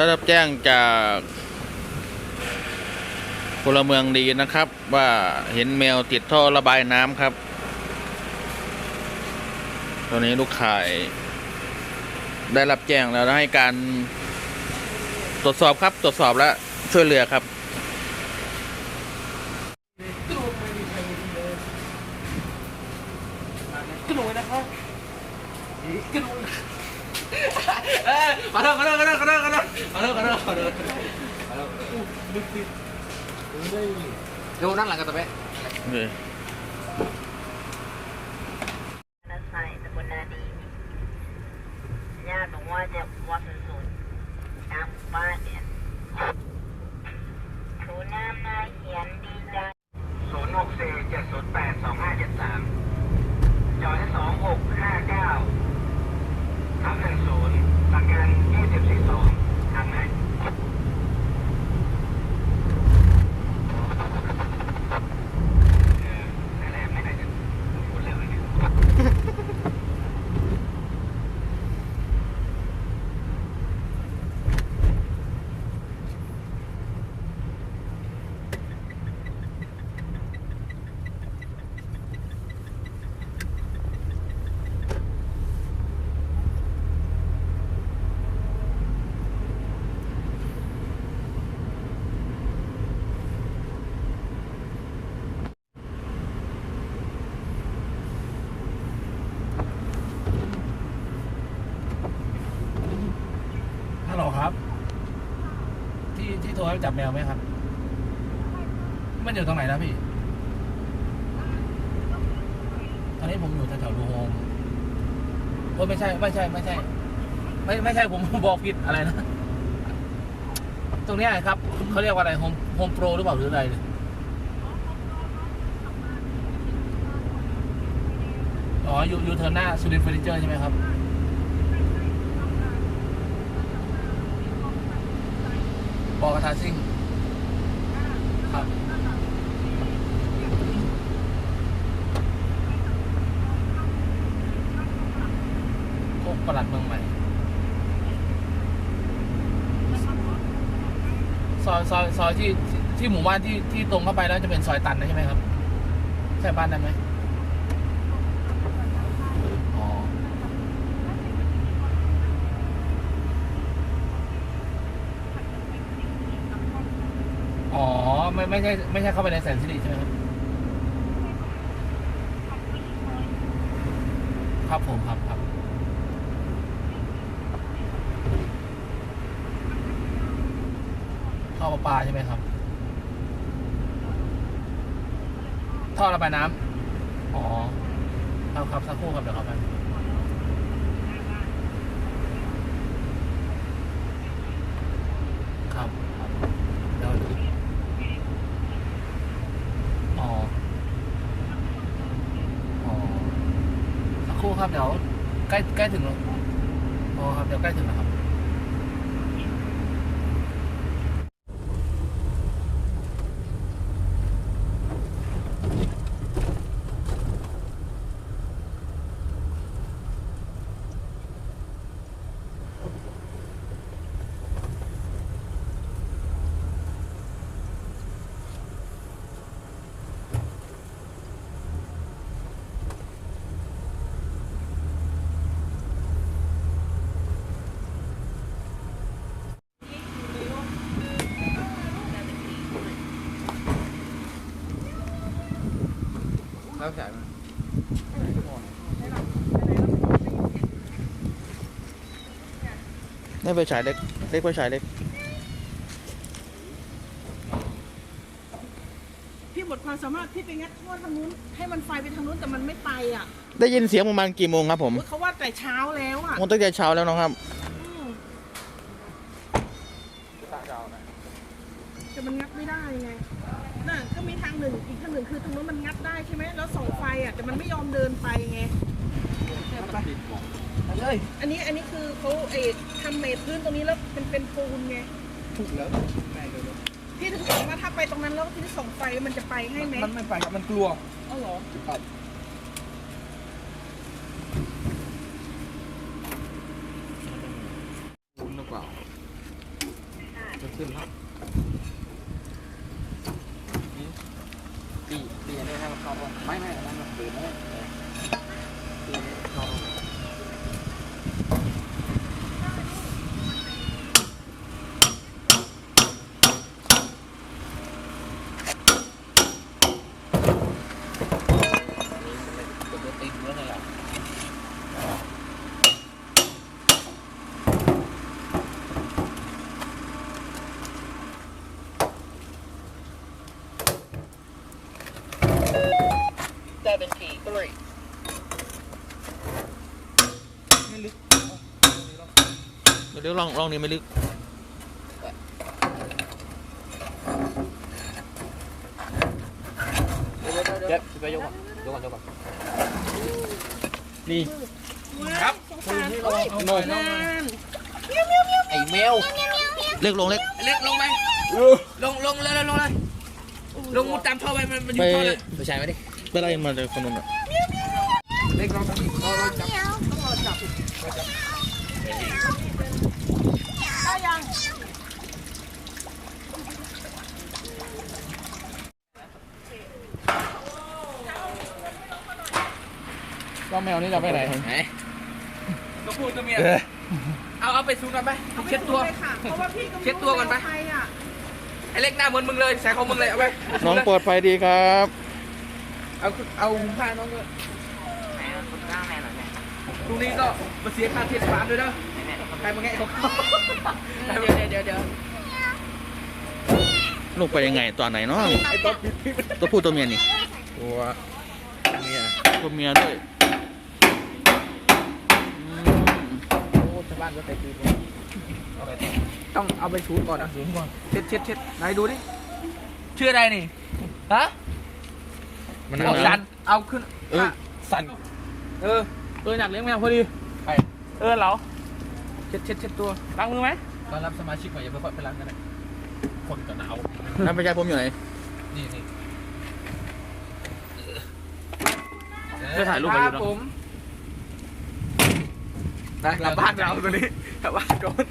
ได้รับแจ้งจากพลเมืองดีนะครับ ว่าเห็นแมวติดท่อระบายน้ำครับ ตอนนี้ลูกข่าย ได้รับแจ้งแล้วให้การตรวจสอบครับ ตรวจสอบและช่วยเหลือครับกระโดดนะครับกระโดดเออขอโทษขอโทษขอโทษขอโทษ ขอโทษขอโทษขอโทษขอโทษขอโทษเดี๋ยวนั่งหลังกันต่อไปนาไซตำบลนาดีญาติบอกว่าจะวัดศูนย์ตามหมู่บ้านเนี่ยถูน้ำนายเขียนดีใจ ศูนย์หกสี่เจ็ดศูนย์แปดสองห้าเจ็ดสามจอยสองหกห้าเก้าทับหนึ่งศูนย์หลักการยี่สิบสี่สองทางไหนเออนั่นแหละไม่ได้จะพูดเร็วเลยเนี่ย ฮัลโหลครับ ที่ที่โทรให้ จับแมวไหมครับ มันอยู่ตรงไหนนะพี่ ตอนนี้ผมอยู่แถวๆดูโฮมโอ้ไม่ใช่ไม่ใช่ไม่ใช่ ไม่ไม่ใช่ผมบอกผิดอะไรนะ ตรงเนี้ยครับเขาเรียกว่าอะไรโฮมโฮมโปรหรือเปล่าหรืออะไรอ๋ออยู่อยู่เทอร์หน้าซูรินเฟอร์นิเจอร์ใช่ไหมครับ บอกกระทาซิ่งครับโคกประหลัดเมืองใหม่ ซอยซอยซอยที่ที่ที่หมู่บ้านที่ที่ตรงเข้าไปแล้วจะเป็นซอยตันนะใช่ไหมครับ ใช่บ้านนั้นไหมอ๋อ อ๋อ ไม่ไม่ใช่ไม่ใช่เข้าไปในแสนสิริใช่ไหมครับครับผมครับครับท่อประปาใช่ไหมครับ ท่อระบายน้ำอ๋อครับครับสักครู่ครับเดี๋ยวครับไปครับครับเดี๋ยวอ๋อ อ๋อ สัก ครับเดี๋ยวใกล้ใกล้ถึงแล้วอ๋อครับเดี๋ยวใกล้ถึงแล้วครับ แล้วฉายมาได้ไปฉายเล็ก เล็กไปฉายเล็ก พี่หมดความสามารถพี่ไปงัดท่อทางนู้นให้มันไฟไปทางนู้นแต่มันไม่ไปอะได้ยินเสียงประมาณกี่โมงครับผมโอ๊ยเขาว่าแต่เช้าแล้วอะคงตั้งแต่เช้าแล้วนะครับอืมแต่มันงัดไม่ได้ไง น่ะก็มีทางหนึ่งอีกทางหนึ่งคือทางนู้นมันงัดได้ใช่ไหมแล้วส่องไฟอะแต่มันไม่ยอมเดินไปไงเลยอันนี้อันนี้คือเขาเออทำเมทพื้นตรงนี้แล้วเป็นเป็นปูนไงถูกแล้วแม่เลยพี่ถึงบอกว่าถ้าไปตรงนั้นแล้วพี่ส่องไฟมันจะไปให้ไหมมันไม่ไปครับมันกลัวอ๋อเหรอครับคุณหรือเปล่า ไม่ไม่อะไรมันปืนไม่ ตีนแล้วนี่แหละเดี๋ยวลองลองนี้ไม่ลึกเจ็บไปยกก่อน ยกก่อนยกก่อนนี่ครับสงสารโอ้ยหน่อยนานไอ้แมวเล็กลงเล็กเล็กลงไหมลงลงเลยลงเลยลงมุดตามท่อไปมันมันอยู่ไปท่อเลยไปใช่ไหมดิไปไล่มาจากคนนู้นอะเล็กลงตรงนี้เราเราจับได้ยัง ก็แมวนี่จะไปไหนไหนก็พูดตัวเมียเอาเอาไปซูนกันไปเช็ดตัวอาไปถูเลยค่ะเพราะว่าพี่ก็ไม่เช็ดตัวก่อนไปใครอะไอ้เล็กหน้าเหมือนมึงเลยใส่ของมึงเลยเอาไปน้องปลอดภัยดีครับ เอาเอาหุมผ้าน้องเลยไหนเอาคุณก้างแม่หน่อยแม่พรุ่งนี้ก็มาเสียค่าเทศบาลด้วยนะแม่ใครมาแงะเขาเดี๋ยวเดี๋ยวเดี๋ยวลูกไปยังไงตัวไหนเนาะไอ้ตัวปิดปิดตัวผู้ตัวเมียนี่ตัวเมียตัวเมียด้วยอืม โอ้ชาวบ้านก็ใส่ปีนต้องเอาไปชูก่อนนะชูก่อนเช็ดเช็ดเช็ดไหนดูดิชื่ออะไรนี่ฮะมันเอานะสันเอาขึ้นเออสันเออเอออยากเลี้ยงแมวพอดีไปเออเหรอเช็ดเช็ดเช็ดตัวล้างมือไหมตอนรับสมาชิกใหม่อย่าไปค่อยไปล้างกันนะคนก็หนาวนั่นไม่ใช่ผมอยู่ไหนนี่นี่จะถ่ายรูปมาอยู่เนอะผม นะกลับบ้านเราตัวนี้กลับบ้านก่อน